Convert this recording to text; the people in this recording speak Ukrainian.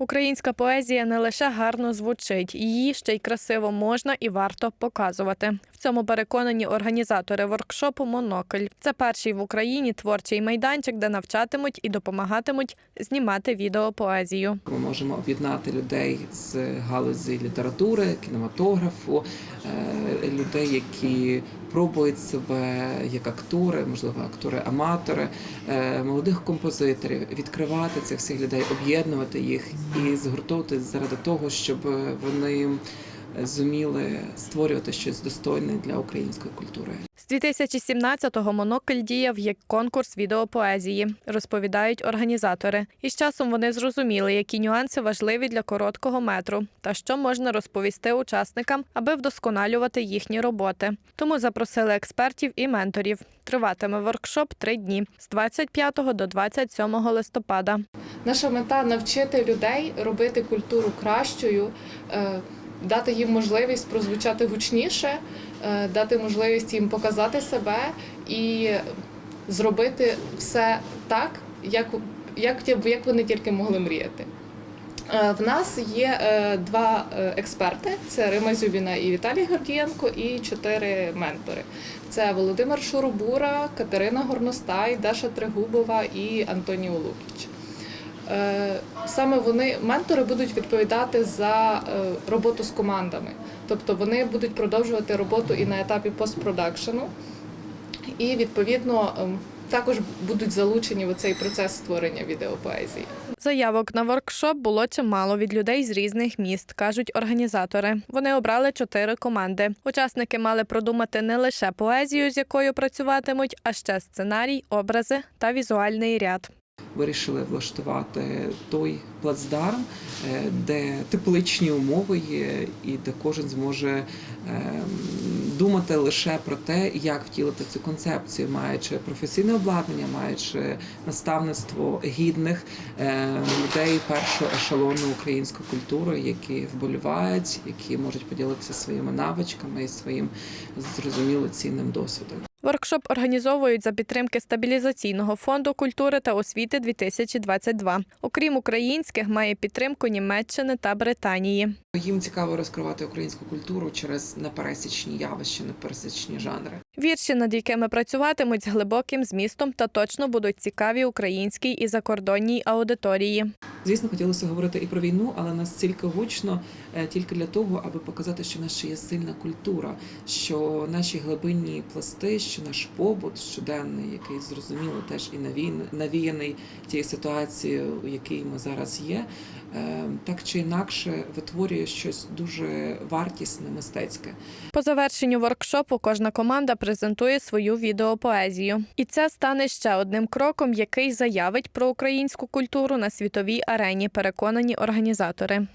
Українська поезія не лише гарно звучить, її ще й красиво можна і варто показувати. В цьому переконані організатори воркшопу Монокль. Це перший в Україні творчий майданчик, де навчатимуть і допомагатимуть знімати відеопоезію. Ми можемо об'єднати людей з галузі літератури, кінематографу, е, людей, які пробують себе як актори, можливо, актори-аматори, е, молодих композиторів, відкривати цих всіх людей, об'єднувати їх і згуртовувати заради того, щоб вони зуміли створювати щось достойне для української культури. З 2017-го Монокль діяв як конкурс відеопоезії, розповідають організатори. І з часом вони зрозуміли, які нюанси важливі для короткого метру та що можна розповісти учасникам, аби вдосконалювати їхні роботи. Тому запросили експертів і менторів. Триватиме воркшоп три дні з 25 до 27 листопада. Наша мета навчити людей робити культуру кращою, е, дати їм можливість прозвучати гучніше, е, дати можливість їм показати себе і зробити все так, як, як, як вони тільки могли мріяти. Е, В нас є е, два експерти: це Рима Зюбіна і Віталій Гордієнко, і чотири ментори. Це Володимир Шурубура, Катерина Горностай, Даша Трегубова і Антоніо Лукіч. Е, Саме вони, ментори, будуть відповідати за е, роботу з командами. Тобто вони будуть продовжувати роботу і на етапі постпродакшену, і відповідно ем, також будуть залучені в цей процес створення відеопоезії. Заявок на воркшоп було чимало від людей з різних міст, кажуть організатори. Вони обрали чотири команди. Учасники мали продумати не лише поезію, з якою працюватимуть, а ще сценарій, образи та візуальний ряд. Вирішили влаштувати той плацдарм, е, де тепличні умови є, і де кожен зможе ем, думати лише про те, як втілити цю концепцію, маючи професійне обладнання, маючи наставництво гідних е, людей першого ешелону української культури, які вболівають, які можуть поділитися своїми навичками і своїм зрозуміло цінним досвідом. Воркшоп організовують за підтримки стабілізаційного фонду культури та освіти 2022. Окрім українських, має підтримку Німеччини та Британії. Їм цікаво розкривати українську культуру через непересічні явища, непересічні жанри. Вірші, над якими працюватимуть з глибоким змістом та точно будуть цікаві українській і закордонній аудиторії. Звісно, хотілося говорити і про війну, але настільки гучно е, тільки для того, аби показати, що в нас ще є сильна культура, що наші глибинні пласти, що наш побут щоденний, який зрозуміло теж і навіяний тією ситуацією, в якій ми зараз є, так чи інакше витворює щось дуже вартісне, мистецьке. По завершенню воркшопу кожна команда презентує свою відеопоезію. І це стане ще одним кроком, який заявить про українську культуру на світовій арені, переконані організатори.